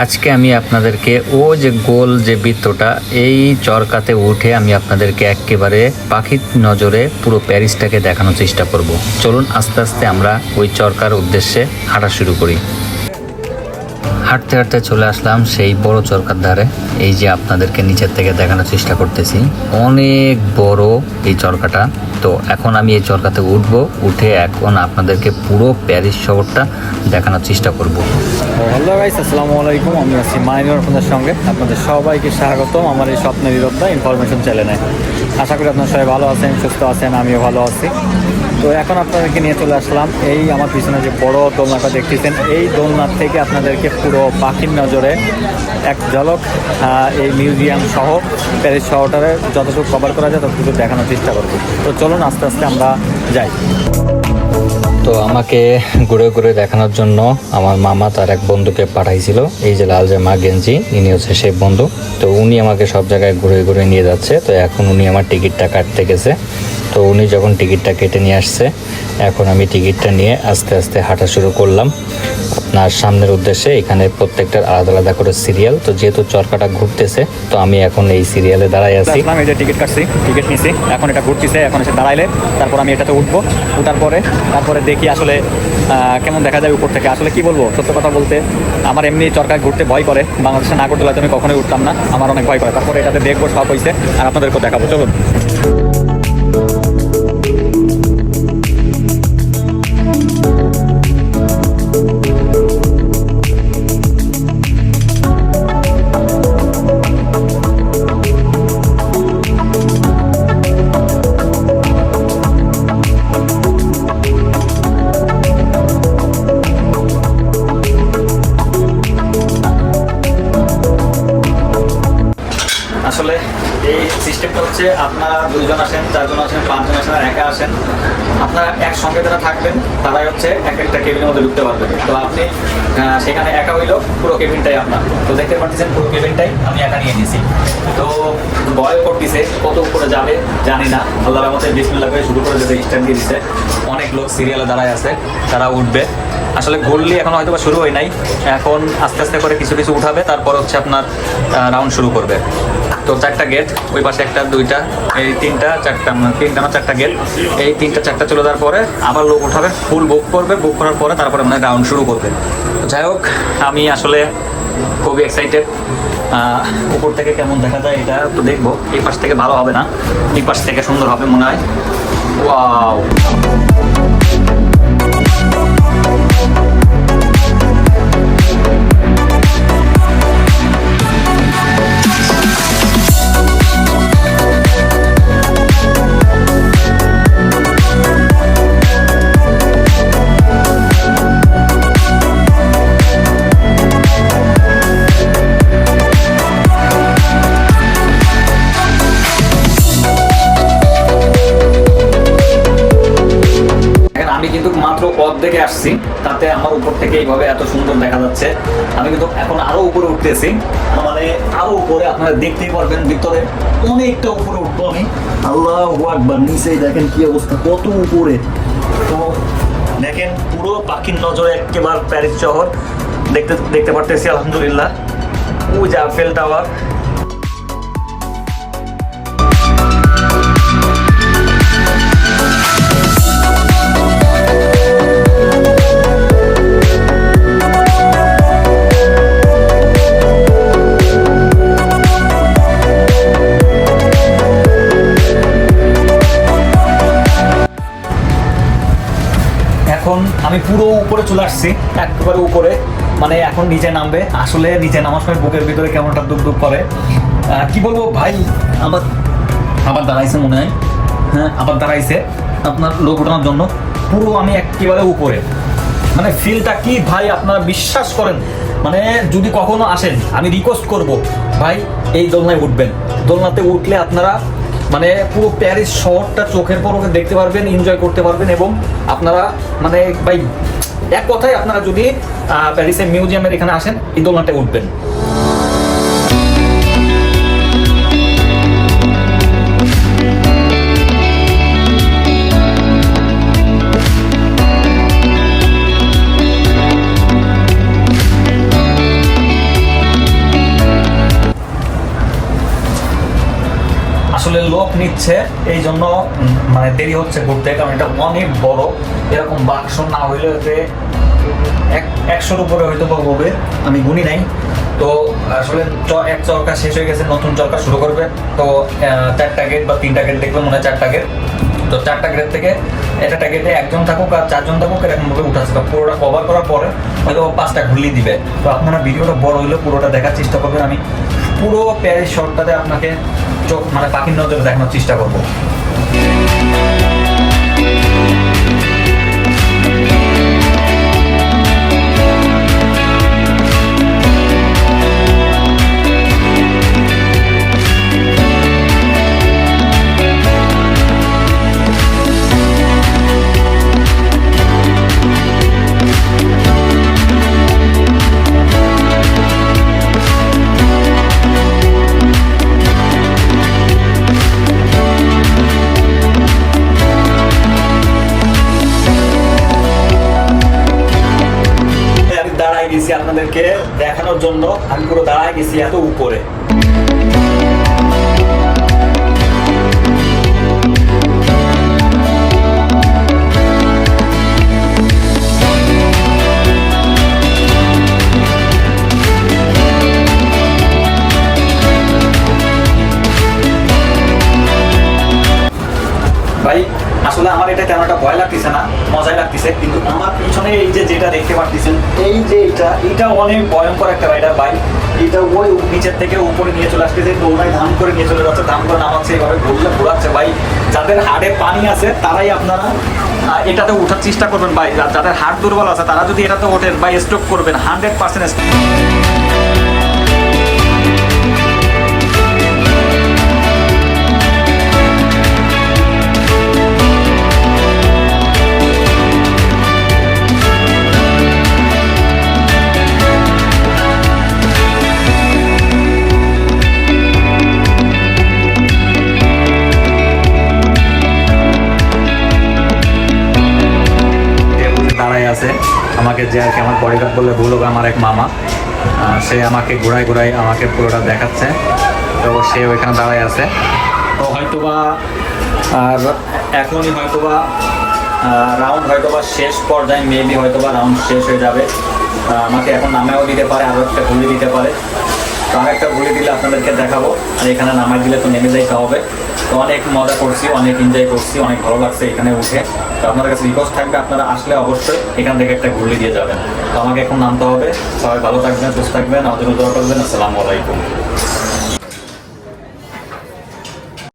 আজকে আমি আপনাদেরকে ও যে গোল যে বৃত্তটা, এই চরকাতে উঠে আমি আপনাদেরকে একেবারে পাখির নজরে পুরো প্যারিসটাকে দেখানোর চেষ্টা করব। চলুন আস্তে আস্তে আমরা ওই চরকার উদ্দেশ্যে হাঁটা শুরু করি। হাঁটতে হাঁটতে চলে আসলাম সেই বড় চরকার ধারে। এই যে আপনাদেরকে নিচের থেকে দেখানোর চেষ্টা করতেছি। অনেক বড় এই চরকাটা। তো এখন আমি এই চরকাতে উঠবো, উঠে এখন আপনাদেরকে পুরো প্যারিস শহরটা দেখানোর চেষ্টা করব। হ্যালো গাইস আসসালামু আলাইকুম। আমি আছি মাইনুর আপনাদের সঙ্গে। আপনাদের সবাইকে স্বাগতম আমার এই স্বপ্নের বিরোধটা ইনফরমেশন চ্যানেলে। আশা করি আপনারা সবাই ভালো আছেন, সুস্থ আছেন, আমিও ভালো আছি। তো এখন আপনাদেরকে নিয়ে চলে আসলাম। এই আমার পিছনে যে বড় দোলনাটা দেখতেছেন, এই দোলনার থেকে আপনাদেরকে পুরো পাখির নজরে এক ঝলক এই মিউজিয়াম সহ প্যারিস শহরটারে যতটুকু কভার করা যায় ততটুকু দেখানোর চেষ্টা করব। তো চলুন আস্তে আস্তে আমরা যাই। তো আমাকে ঘুরে ঘুরে দেখানোর জন্য আমার মামা তার এক বন্ধুকে পাঠাইছিল। এই যে লাল জামা গেঞ্জি, ইনি হচ্ছে সেই বন্ধু। তো উনি আমাকে সব জায়গায় ঘুরে ঘুরে নিয়ে যাচ্ছে। তো এখন উনি আমার টিকিটটা কাটতে গেছে। তো উনি যখন টিকিটটা কেটে নিয়ে আসছে, এখন আমি টিকিটটা নিয়ে আস্তে আস্তে হাঁটা শুরু করলাম। আপনার সামনের উদ্দেশ্যে এখানে প্রত্যেকটার আলাদা আলাদা করে সিরিয়াল। তো যেহেতু চরকাটা ঘুরতেছে, তো আমি এখন এই সিরিয়ালে দাঁড়াই আছি। আমি যে টিকিট কাটছি, টিকিট নিছি, এখন এটা ঘুরতেছে, এখন এসে দাঁড়াইলে, তারপর আমি এটাতে উঠবো। উঠার পরে, তারপরে দেখি আসলে কেমন দেখা যায় উপর থেকে। আসলে কি বলব, সত্য কথা বলতে, আমার এমনি চরকায় ঘুরতে ভয় করে। বাংলাদেশে না করতে আমি কখনোই উঠতাম না, আমার অনেক ভয় করে। তারপরে এটাতে দেখব, সব হয়েছে আর আপনাদেরকেও দেখাবো। চলুন। এই সিস্টেমটা হচ্ছে আপনারা দুজন আসেন, চারজন আসেন, পাঁচজন আসেন আর একা আসেন। আপনারা একসঙ্গে যারা থাকবেন, তারাই হচ্ছে এক একটা কেবিনের মধ্যে ঢুকতে পারবেন। তো আপনি সেখানে একা হইলেও পুরো কেবিনটাই আপনার। তো দেখতে পাচ্ছেন পুরো কেবিনটাই আমি একা নিয়ে নিয়েছি। তো ভয় করতেছে, কত উপরে যাবে জানি না। আল্লাহর মতে বিসমিল্লাহ করে শুরু করে যেতে স্ট্যান্ড দিয়ে দিছে। অনেক লোক সিরিয়ালে দাঁড়ায় আছে, তারা উঠবে। আসলে ঘুরলি এখন হয়তো শুরু হয় নাই। এখন আস্তে আস্তে করে কিছু কিছু উঠাবে, তারপর হচ্ছে আপনার রাউন্ড শুরু করবে। তো চারটা গেট ওই পাশে একটা, দুইটা, এই তিনটা, চারটা তিনটা না চারটা গেট এই তিনটা, চারটা চলে যাওয়ার পরে আবার লোক উঠাবে ফুল বুক করবে বুক করার পরে তারপরে মানে রাউন্ড শুরু করবে। যাই হোক, আমি আসলে খুবই এক্সাইটেড উপর থেকে কেমন দেখা যায় এটা তো দেখব। এই পাশ থেকে ভালো হবে না, এই পাশ থেকে সুন্দর হবে মনে হয়। ওয়াও অর্ধেকে আসছি, তাতে আমার উপর থেকে এইভাবে এত সুন্দর দেখা যাচ্ছে। আমি কিন্তু এখন আরও উপরে উঠতেছি। মানে আরও উপরে আপনারা দেখতেই পারবেন, ভিতরে অনেকটা উপরে উঠবো আমি। আল্লাহ একবার নিচে দেখেন কি অবস্থা, কত উপরে। তো দেখেন, পুরো পাখির নজরে একেবারে প্যারিস শহর। দেখতে দেখতে পারতেছি, আলহামদুলিল্লাহ। ও যে আফেল টাওয়ার আমি পুরো উপরে চলে আসছি, একেবারে উপরে। মানে এখন নিচে নামবে। আসলে নিচে নামার সময় বুকের ভিতরে কেমন একটা দুক দুক করে কি বলব ভাই? আবার আবার দাঁড়াইছে মনে হয়। হ্যাঁ আবার দাঁড়াইছে। আপনার লোক ওঠানোর জন্য। পুরো আমি একেবারে উপরে। মানে ফিলটা কি ভাই, আপনারা বিশ্বাস করেন? মানে যদি কখনো আসেন, আমি রিকোয়েস্ট করব, ভাই, এই দোলনায় উঠবেন। দোলনাতে উঠলে আপনারা মানে পুরো প্যারিস শহরটা চোখের পর ওকে দেখতে পারবেন এনজয় করতে পারবেন এবং আপনারা মানে বাই এক কথায় আপনারা যদি প্যারিসের মিউজিয়ামের এখানে আসেন, এই দোলনাতে উঠবেন। আসলে লোক নিচ্ছে এই জন্য মানে দেরি হচ্ছে ঘুরতে, কারণ এটা অনেক বড়। এরকম বাক্স না হইলে এক, একশোর উপরে হয়তো বা হবে। আমি গুনি নাই। তো আসলে এক চরকা শেষ হয়ে গেছে, নতুন চরকা শুরু করবে। তো চারটা গেট বা তিনটা গেট দেখবে মনে হয় চারটা গেট তো চারটা গেট থেকে একটা গেটে একজন থাকুক আর চারজন থাকুক এরকম ভাবে উঠাচ্ছে। তো পুরোটা কভার করার পরে হয়তো পাঁচটা ঘুরলি দিবে। তো আপনারা ভিডিওটা বড় হইলে পুরোটা দেখার চেষ্টা করবেন। আমি পুরো প্যারিস শর্টটাতে আপনাকে চোখ মানে পাখির নজরে দেখানোর চেষ্টা করব। আপনাদেরকে দেখানোর জন্য আমি পুরো দাঁড়ায় গেছি এত উপরে। আসলে আমার এটা কেন একটা ভয় লাগতেছে না, মজাই লাগতেছে। কিন্তু আমার পিছনে এই যে যেটা দেখতে পাচ্ছেন এই যে এটা এটা অনেক ভয়ঙ্কর একটা রাইডার বাইক এটা ওই নিচের থেকে উপরে নিয়ে চলে আসতেছে, দৌড়ায় ধান করে নিয়ে চলে যাচ্ছে ধান করে নামাচ্ছে, এভাবে ঘুরলে ঘোরাচ্ছে ভাই। যাদের হাড়ে পানি আছে, তারাই আপনারা এটাতে ওঠার চেষ্টা করবেন ভাই। যাদের হাড় দুর্বল আছে, তারা যদি এটাতে ওঠেন বা স্ট্রোক করবেন হান্ড্রেড পার্সেন্ট আমাকে যে আর কি আমার বডিগার্ড বললে ভুল হবে, আমার এক মামা। সে আমাকে ঘোরায় ঘোরায় আমাকে পুরোটা দেখাচ্ছে। তো সে ওইখানে দাঁড়ায় আছে। তো হয়তোবা, আর এখনই হয়তোবা রাউন্ড হয়তোবা শেষ পর্যায়ে মেবি হয়তোবা রাউন্ড শেষ হয়ে যাবে। আমাকে এখন নামেও দিতে পারে আরও একটা ঘুরে দিতে পারে। তো আমি একটা ঘুরে দিলে আপনাদেরকে দেখাবো। আর এখানে নামাই দিলে তো নেমে যাইতে হবে। তো অনেক মজা করছি, অনেক এনজয় করছি, অনেক ভালো লাগছে এখানে উঠে। তো আপনাদের কাছে রিকোয়েস্ট থাকবে, আপনারা আসলে অবশ্যই এখান থেকে একটা ঘুরে দিয়ে যাবেন। তো আমাকে এখন নামতে হবে। সবাই ভালো থাকবেন, সুস্থ থাকবেন। আমাদের দোয়া করবেন। আসসালামু আলাইকুম।